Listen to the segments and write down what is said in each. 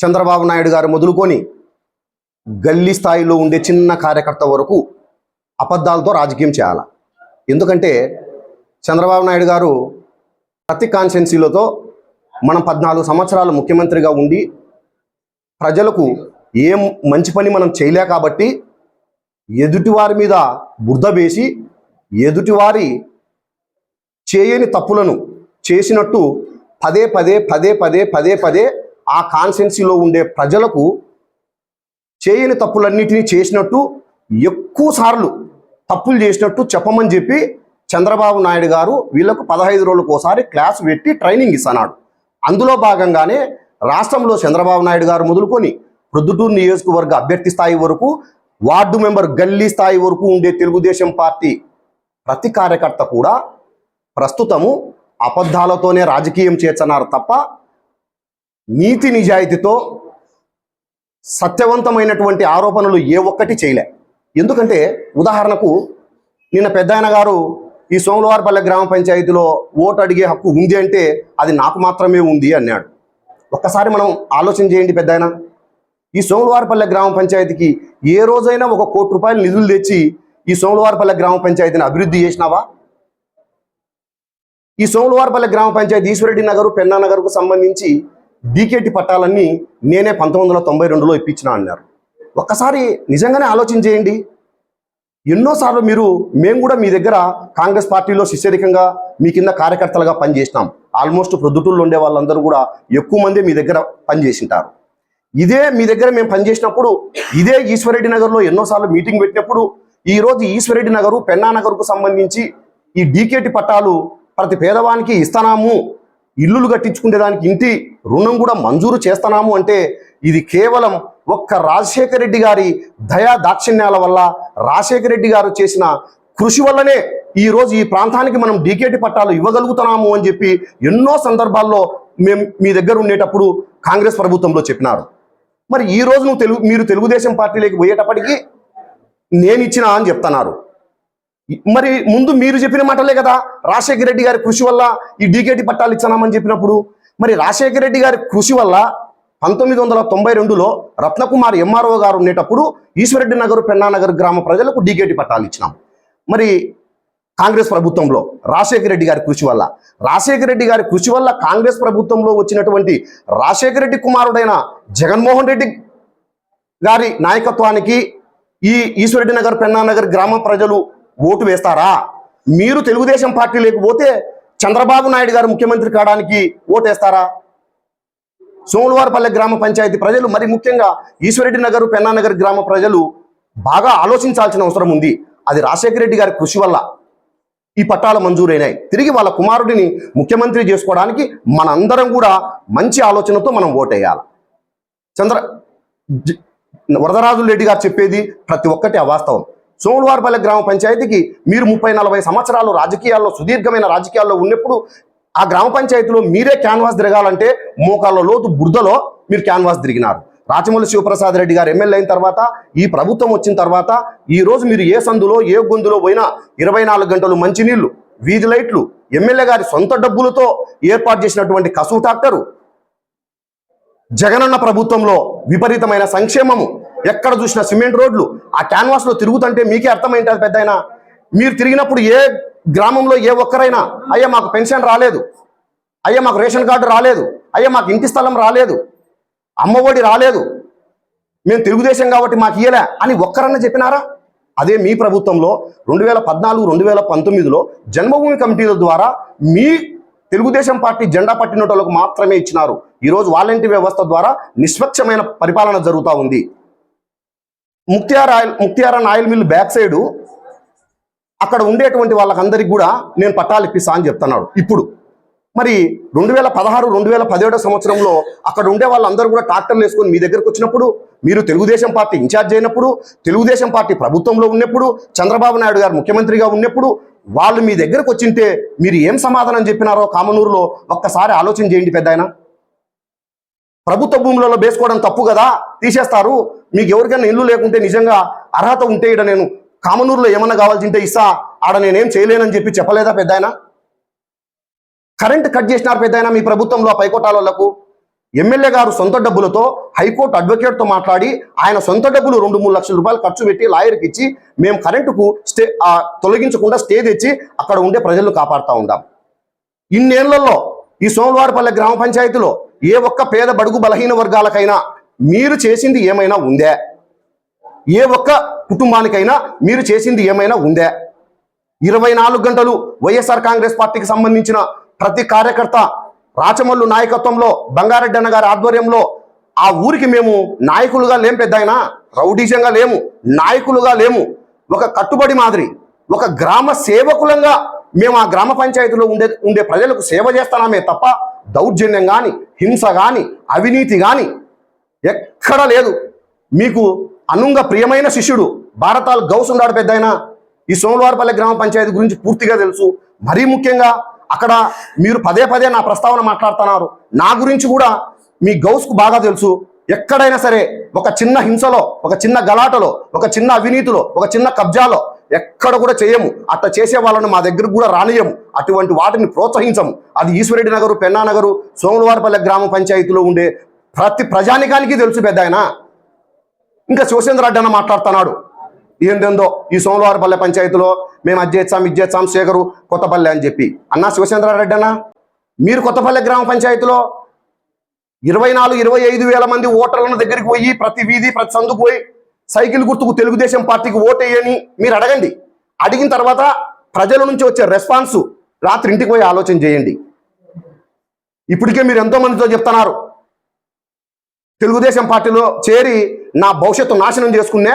చంద్రబాబు నాయుడు గారు మొదలుకొని గల్లీ స్థాయిలో ఉండే చిన్న కార్యకర్త వరకు అబద్ధాలతో రాజకీయం చేయాలి. ఎందుకంటే చంద్రబాబు నాయుడు గారు ప్రతి కాన్స్టెన్సీలతో మనం పద్నాలుగు సంవత్సరాలు ముఖ్యమంత్రిగా ఉండి ప్రజలకు ఏం మంచి పని మనం చేయలే కాబట్టి ఎదుటివారి మీద బురద వేసి ఎదుటివారి చేయని తప్పులను చేసినట్టు పదే పదే పదే పదే పదే పదే ఆ కాన్స్టెన్సీలో ఉండే ప్రజలకు చేయని తప్పులన్నిటినీ చేసినట్టు ఎక్కువ సార్లు తప్పులు చేసినట్టు చెప్పమని చెప్పి చంద్రబాబు నాయుడు గారు వీళ్ళకు పదహైదు రోజులకు ఒకసారి క్లాస్ పెట్టి ట్రైనింగ్ ఇస్తున్నాడు. అందులో భాగంగానే రాష్ట్రంలో చంద్రబాబు నాయుడు గారు మొదలుకొని ప్రొద్దుటూరు నియోజకవర్గ అభ్యర్థి స్థాయి వరకు వార్డు మెంబర్ గల్లీ స్థాయి వరకు ఉండే తెలుగుదేశం పార్టీ ప్రతి కార్యకర్త కూడా ప్రస్తుతము అబద్ధాలతోనే రాజకీయం చేస్తున్నారు తప్ప నీతి నిజాయితీతో సత్యవంతమైనటువంటి ఆరోపణలు ఏ ఒక్కటి చేయలే. ఎందుకంటే ఉదాహరణకు నిన్న పెద్దాయన గారు ఈ సోమవారపల్లె గ్రామ పంచాయతీలో ఓటు అడిగే హక్కు ఉంది అంటే అది నాకు మాత్రమే ఉంది అన్నాడు. ఒక్కసారి మనం ఆలోచన చేయండి పెద్దాయన. ఈ సోమవారపల్లె గ్రామ పంచాయతీకి ఏ రోజైనా ఒక కోటి రూపాయలు నిధులు తెచ్చి ఈ సోమవారపల్లె గ్రామ పంచాయతీని అభివృద్ధి చేసినావా? ఈ సోమవారపల్లె గ్రామ పంచాయతీ ఈశ్వరెడ్డి నగరు పెన్నా నగర్కు సంబంధించి డీకేటి పట్టాలన్నీ నేనే పంతొమ్మిది వందల తొంభై రెండులో ఇప్పించిన అన్నారు. ఒక్కసారి నిజంగానే ఆలోచన చేయండి. ఎన్నోసార్లు మీరు మేము కూడా మీ దగ్గర కాంగ్రెస్ పార్టీలో శిష్యరికంగా మీ కింద కార్యకర్తలుగా పనిచేసినాం. ఆల్మోస్ట్ ప్రొద్దుటూళ్ళు ఉండే వాళ్ళందరూ కూడా ఎక్కువ మంది మీ దగ్గర పనిచేసింటారు. ఇదే మీ దగ్గర మేము పనిచేసినప్పుడు ఇదే ఈశ్వరెడ్డి నగర్లో ఎన్నోసార్లు మీటింగ్ పెట్టినప్పుడు ఈరోజు ఈశ్వరెడ్డి నగరు పెన్నా నగర్కు సంబంధించి ఈ డీకేటి పట్టాలు ప్రతి పేదవానికి ఇస్తున్నాము ఇల్లులు కట్టించుకునే దానికి ఇంటి రుణం కూడా మంజూరు చేస్తున్నాము అంటే ఇది కేవలం ఒక్క రాజశేఖర రెడ్డి గారి దయా దాక్షిణ్యాల వల్ల రాజశేఖర రెడ్డి గారు చేసిన కృషి వల్లనే ఈ రోజు ఈ ప్రాంతానికి మనం డీకేటి పట్టాలు ఇవ్వగలుగుతున్నాము అని చెప్పి ఎన్నో సందర్భాల్లో మేము మీ దగ్గర ఉండేటప్పుడు కాంగ్రెస్ ప్రభుత్వంలో చెప్పినారు. మరి ఈ రోజు నువ్వు తెలుగు మీరు తెలుగుదేశం పార్టీలోకి పోయేటప్పటికి నేను ఇచ్చినా అని చెప్తున్నారు. మరి ముందు మీరు చెప్పిన మాటలే కదా రాజశేఖర రెడ్డి గారి కృషి వల్ల ఈ డీకేటి పట్టాలు ఇచ్చామని చెప్పినప్పుడు. మరి రాజశేఖర రెడ్డి గారి కృషి వల్ల పంతొమ్మిది వందల తొంభై రెండులో రత్నకుమార్ ఎంఆర్ఓ గారు ఉండేటప్పుడు ఈశ్వరెడ్డి నగర్ పెన్నానగర్ గ్రామ ప్రజలకు డీకేటి పట్టాలు ఇచ్చినాం. మరి కాంగ్రెస్ ప్రభుత్వంలో రాజశేఖర రెడ్డి గారి కృషి వల్ల రాజశేఖర రెడ్డి గారి కృషి వల్ల కాంగ్రెస్ ప్రభుత్వంలో వచ్చినటువంటి రాజశేఖర రెడ్డి కుమారుడైన జగన్మోహన్ రెడ్డి గారి నాయకత్వానికి ఈ ఈశ్వరెడ్డి నగర్ పెన్నానగర్ గ్రామ ప్రజలు ఓటు వేస్తారా? మీరు తెలుగుదేశం పార్టీ లేకపోతే చంద్రబాబు నాయుడు గారు ముఖ్యమంత్రి కావడానికి ఓటేస్తారా? సోమవారపల్లె గ్రామ పంచాయతీ ప్రజలు మరి ముఖ్యంగా ఈశ్వరెడ్డి నగర్ పెన్నానగర్ గ్రామ ప్రజలు బాగా ఆలోచించాల్సిన అవసరం ఉంది. అది రాజశేఖర రెడ్డి గారి కృషి వల్ల ఈ పట్టాలు మంజూరైనాయి. తిరిగి వాళ్ళ కుమారుడిని ముఖ్యమంత్రి చేసుకోవడానికి మనందరం కూడా మంచి ఆలోచనతో మనం ఓటేయాలి. చంద్ర వరదరాజు రెడ్డి గారు చెప్పేది ప్రతి ఒక్కటి అవాస్తవం. సోమవారపల్లె గ్రామ పంచాయతీకి మీరు ముప్పై నలభై సంవత్సరాలు రాజకీయాల్లో సుదీర్ఘమైన రాజకీయాల్లో ఉన్నప్పుడు ఆ గ్రామ పంచాయతీలో మీరే క్యాన్వాస్ తిరగాలంటే మోకాళ్ళ లోతు బురదలో మీరు క్యాన్వాస్ తిరిగినారు. రాచమల్లి శివప్రసాద్ రెడ్డి గారు ఎమ్మెల్యే అయిన తర్వాత ఈ ప్రభుత్వం వచ్చిన తర్వాత ఈ రోజు మీరు ఏ సందులో ఏ గొంతులో పోయినా ఇరవై నాలుగు గంటలు మంచినీళ్ళు వీధి లైట్లు ఎమ్మెల్యే గారి సొంత డబ్బులతో ఏర్పాటు చేసినటువంటి కసువు ట్రాక్టరు జగనన్న ప్రభుత్వంలో విపరీతమైన సంక్షేమము ఎక్కడ చూసినా సిమెంట్ రోడ్లు ఆ క్యాన్వాస్లో తిరుగుతుంటే మీకే అర్థమైంటుంది పెద్ద మీరు తిరిగినప్పుడు ఏ గ్రామంలో ఏ ఒక్కరైనా అయ్యా మాకు పెన్షన్ రాలేదు అయ్యా మాకు రేషన్ కార్డు రాలేదు అయ్యా మాకు ఇంటి స్థలం రాలేదు అమ్మఒడి రాలేదు మేము తెలుగుదేశం కాబట్టి మాకు ఇయ్యలే అని ఒక్కరన్నా చెప్పినారా? అదే మీ ప్రభుత్వంలో రెండు వేల పద్నాలుగు రెండు వేల పంతొమ్మిదిలో జన్మభూమి కమిటీల ద్వారా మీ తెలుగుదేశం పార్టీ జెండా పట్టినటోళ్ళకు మాత్రమే ఇచ్చినారు. ఈరోజు వాలంటీర్ వ్యవస్థ ద్వారా నిష్పక్షమైన పరిపాలన జరుగుతూ ఉంది. ముక్తియార్ ఆయిల్ ముక్తియారన్ ఆయిల్ మిల్ బ్యాక్ సైడు అక్కడ ఉండేటువంటి వాళ్ళకందరికీ కూడా నేను పట్టాలు ఇప్పిస్తా అని చెప్తున్నాడు. ఇప్పుడు మరి రెండు వేల పదహారు రెండు వేల పదిహేడో సంవత్సరంలో అక్కడ ఉండే వాళ్ళందరూ కూడా ట్రాక్టర్లు వేసుకొని మీ దగ్గరకు వచ్చినప్పుడు మీరు తెలుగుదేశం పార్టీ ఇన్ఛార్జ్ అయినప్పుడు తెలుగుదేశం పార్టీ ప్రభుత్వంలో ఉన్నప్పుడు చంద్రబాబు నాయుడు గారు ముఖ్యమంత్రిగా ఉన్నప్పుడు వాళ్ళు మీ దగ్గరకు వచ్చింటే మీరు ఏం సమాధానం చెప్పినారో కామనూరులో ఒక్కసారి ఆలోచన చేయండి పెద్ద ప్రభుత్వ భూములలో వేసుకోవడం తప్పు కదా? తీసేస్తారు. మీకు ఎవరికైనా ఇల్లు లేకుంటే నిజంగా అర్హత ఉంటే ఇడ నేను కామనూరులో ఏమన్నా కావాల్సింటే ఇస్తా. ఆడ నేనేం చేయలేనని చెప్పి చెప్పలేదా పెద్ద కరెంట్ కట్ చేసినారు పెద్ద మీ ప్రభుత్వంలో పైకోటాలకు ఎమ్మెల్యే గారు సొంత డబ్బులతో హైకోర్టు అడ్వకేట్తో మాట్లాడి ఆయన సొంత డబ్బులు రెండు మూడు లక్షల రూపాయలు ఖర్చు పెట్టి లాయర్కి ఇచ్చి మేము కరెంటుకు స్టే తొలగించకుండా స్టే తెచ్చి అక్కడ ఉండే ప్రజలను కాపాడుతూ ఉంటాం ఇన్నేళ్ళలో ఈ సోమవారపల్లె గ్రామ పంచాయతీలో ఏ ఒక్క పేద బడుగు బలహీన వర్గాలకైనా మీరు చేసింది ఏమైనా ఉందే? ఏ ఒక్క కుటుంబానికైనా మీరు చేసింది ఏమైనా ఉందే? ఇరవై నాలుగు గంటలు వైఎస్ఆర్ కాంగ్రెస్ పార్టీకి సంబంధించిన ప్రతి కార్యకర్త రాచమల్లు నాయకత్వంలో బంగారెడ్డి అన్న గారి ఆధ్వర్యంలో ఆ ఊరికి మేము నాయకులుగా లేం పెద్ద ఆయన రౌడీజంగా లేము. నాయకులుగా లేము. ఒక కట్టుబడి మాదిరి ఒక గ్రామ సేవకులంగా మేము ఆ గ్రామ పంచాయతీలో ఉండే ఉండే ప్రజలకు సేవ చేస్తున్నామే తప్ప దౌర్జన్యం కానీ హింస కానీ అవినీతి కానీ ఎక్కడ లేదు. మీకు అనుంగ ప్రియమైన శిష్యుడు భారతాలు గౌస్ ఉన్నాడు పెద్ద ఈ సోమవారపల్లి గ్రామ పంచాయతీ గురించి పూర్తిగా తెలుసు. మరీ ముఖ్యంగా అక్కడ మీరు పదే పదే నా ప్రస్తావన మాట్లాడుతున్నారు. నా గురించి కూడా మీ గౌస్కు బాగా తెలుసు. ఎక్కడైనా సరే ఒక చిన్న హింసలో ఒక చిన్న గలాటలో ఒక చిన్న అవినీతిలో ఒక చిన్న కబ్జాలో ఎక్కడ కూడా చేయము. అట్లా చేసే వాళ్ళను మా దగ్గరకు కూడా రానియము అటువంటి వాటిని ప్రోత్సహించము. అది ఈశ్వరెడ్డి నగరు పెన్నా నగరు సోమవారపల్లి గ్రామ పంచాయతీలో ఉండే ప్రతి ప్రజానికానికి తెలుసు పెద్ద ఆయన ఇంకా శివసేంద్ర రెడ్డి అన్న మాట్లాడుతున్నాడు. ఏందేందో ఈ సోమవారపల్లె పంచాయతీలో మేము అది చేస్తాం ఇది చేస్తాం శేఖరు కొత్తపల్లె అని చెప్పి. అన్నా శివసేంద్ర రెడ్డి అన్న మీరు కొత్తపల్లె గ్రామ పంచాయతీలో ఇరవై నాలుగు ఇరవై ఐదు వేల మంది ఓటర్ల దగ్గరికి పోయి ప్రతి వీధి ప్రతి సందుకు పోయి సైకిల్ గుర్తుకు తెలుగుదేశం పార్టీకి ఓటేయని మీరు అడగండి. అడిగిన తర్వాత ప్రజల నుంచి వచ్చే రెస్పాన్స్ రాత్రి ఇంటికి పోయి ఆలోచన చేయండి. ఇప్పటికే మీరు ఎంతో మందితో చెప్తున్నారు. తెలుగుదేశం పార్టీలో చేరి నా భవిష్యత్తు నాశనం చేసుకునే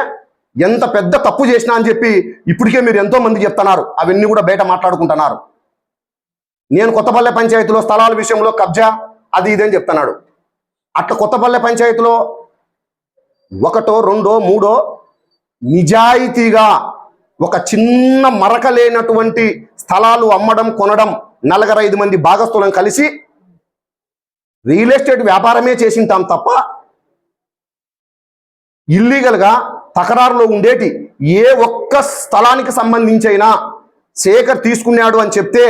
ఎంత పెద్ద తప్పు చేసినా అని చెప్పి ఇప్పటికే మీరు ఎంతో మంది చెప్తున్నారు. అవన్నీ కూడా బయట మాట్లాడుకుంటున్నారు. నేను కొత్తపల్లె పంచాయతీలో స్థలాల విషయంలో కబ్జా అది ఇదని చెప్తున్నాడు. అట్లా కొత్తపల్లె పంచాయతీలో ఒకటో రెండో మూడో నిజాయితీగా ఒక చిన్న మరక లేనటువంటి స్థలాలు అమ్మడం కొనడం నలగరైదు మంది భాగస్థులను కలిసి రియల్ ఎస్టేట్ వ్యాపారమే చేసింటాం తప్ప ఇల్లీగల్గా తకరారులో ఉండేటి ఏ ఒక్క స్థలానికి సంబంధించైనా శేఖర్ తీసుకున్నాడు అని చెప్తే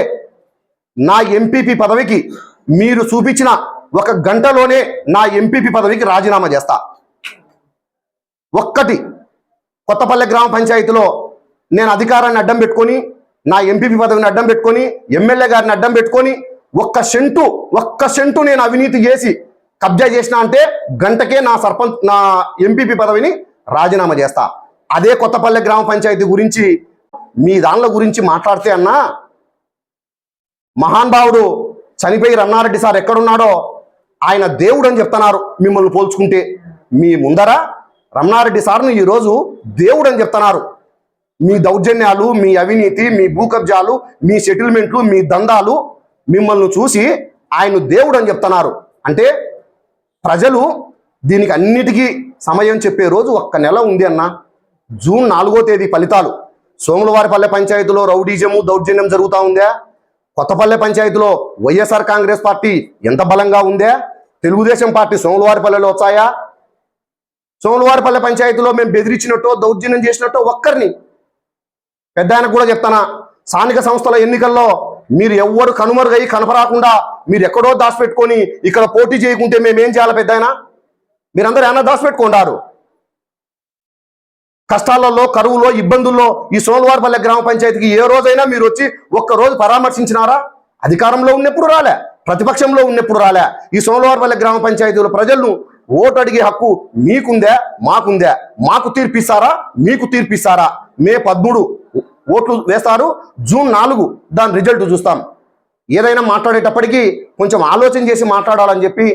నా ఎంపీపీ పదవికి మీరు చూపించిన ఒక గంటలోనే నా ఎంపీపీ పదవికి రాజీనామా చేస్తా. ఒక్కటి కొత్తపల్లె గ్రామ పంచాయతీలో నేను అధికారాన్ని అడ్డం పెట్టుకొని నా ఎంపీపీ పదవిని అడ్డం పెట్టుకొని ఎమ్మెల్యే గారిని అడ్డం పెట్టుకొని ఒక్క సెంటు ఒక్క సెంటు నేను అవినీతి చేసి కబ్జా చేసిన అంటే గంటకే నా సర్పంచ్ నా ఎంపీపీ పదవిని రాజీనామా చేస్తా. అదే కొత్తపల్లె గ్రామ పంచాయతీ గురించి మీ దానిల గురించి మాట్లాడితే అన్నా మహానుభావుడు చనిపోయి రన్నారెడ్డి సార్ ఎక్కడున్నాడో ఆయన దేవుడు అని చెప్తున్నారు మిమ్మల్ని పోల్చుకుంటే. మీ ముందర రమణారెడ్డి సార్ను ఈరోజు దేవుడు అని చెప్తున్నారు. మీ దౌర్జన్యాలు మీ అవినీతి మీ భూకబ్జాలు మీ సెటిల్మెంట్లు మీ దందాలు మిమ్మల్ని చూసి ఆయన దేవుడు అని చెప్తున్నారు. అంటే ప్రజలు దీనికి అన్నిటికీ సమయం చెప్పే రోజు ఒక్క నెల ఉంది అన్న. జూన్ నాలుగో తేదీ ఫలితాలు. సోములవారిపల్లె పంచాయతీలో రౌడీజము దౌర్జన్యం జరుగుతూ ఉందా? కొత్తపల్లె పంచాయతీలో వైఎస్ఆర్ కాంగ్రెస్ పార్టీ ఎంత బలంగా ఉందా? తెలుగుదేశం పార్టీ సోములవారిపల్లెలో వచ్చాయా? సోమవారపల్లె పంచాయతీలో మేము బెదిరించినట్టు దౌర్జన్యం చేసినట్టు ఒక్కరిని పెద్ద ఆయనకు కూడా చెప్తానా? స్థానిక సంస్థల ఎన్నికల్లో మీరు ఎవ్వరు కనుమరుగై కనపరాకుండా మీరు ఎక్కడో దాచిపెట్టుకొని ఇక్కడ పోటీ చేయకుంటే మేమేం చేయాలి పెద్ద ఆయన? మీరందరూ ఏమన్నా దాచిపెట్టుకుంటారు? కష్టాలలో కరువులో ఇబ్బందుల్లో ఈ సోమవారపల్లె గ్రామ పంచాయతీకి ఏ రోజైనా మీరు వచ్చి ఒక్కరోజు పరామర్శించినారా? అధికారంలో ఉన్నప్పుడు రాలే ప్రతిపక్షంలో ఉన్నప్పుడు రాలే. ఈ సోమవారపల్లె గ్రామ పంచాయతీలో ప్రజలను ఓటు అడిగే హక్కు మీకుందే మాకుందే. మాకు తీర్పిస్తారా? మీకు తీర్పిస్తారా? మే పదమూడు ఓట్లు వేస్తారు. జూన్ నాలుగు దాని రిజల్ట్ చూస్తాం. ఏదైనా మాట్లాడేటప్పటికీ కొంచెం ఆలోచన చేసి మాట్లాడాలని చెప్పి